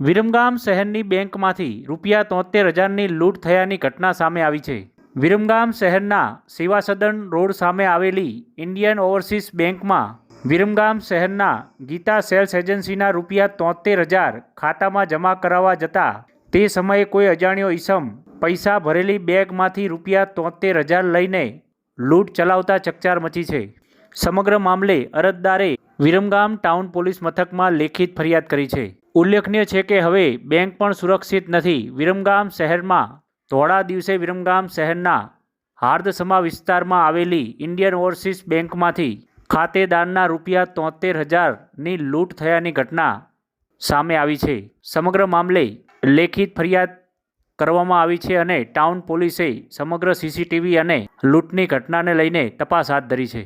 વિરમગામ શહેરની બેંકમાંથી રૂપિયા તોતેર હજારની લૂંટ થયાની ઘટના સામે આવી છે. વિરમગામ શહેરના સેવાસદન રોડ સામે આવેલી ઇન્ડિયન ઓવરસીઝ બેંકમાં વિરમગામ શહેરના ગીતા સેલ્સ એજન્સીના રૂપિયા તોતેર હજાર ખાતામાં જમા કરાવવા જતા તે સમયે કોઈ અજાણ્યો ઈસમ પૈસા ભરેલી બેગમાંથી રૂપિયા તોતેર હજાર લઈને લૂંટ ચલાવતા ચકચાર મચી છે. સમગ્ર મામલે અરજદારે વિરમગામ ટાઉન પોલીસ મથકમાં લેખિત ફરિયાદ કરી છે. ઉલ્લેખનીય છે કે હવે બેંક પણ સુરક્ષિત નથી. વિરમગામ શહેરમાં ધોળા દિવસે વિરમગામ શહેરના હાર્દસમા વિસ્તારમાં આવેલી ઇન્ડિયન ઓવરસીઝ બેંકમાંથી ખાતેદારના રૂપિયા તોતેર હજારની લૂંટ થયાની ઘટના સામે આવી છે. સમગ્ર મામલે લેખિત ફરિયાદ કરવામાં આવી છે અને ટાઉન પોલીસે સમગ્ર સીસીટીવી અને લૂંટની ઘટનાને લઈને તપાસ હાથ ધરી છે.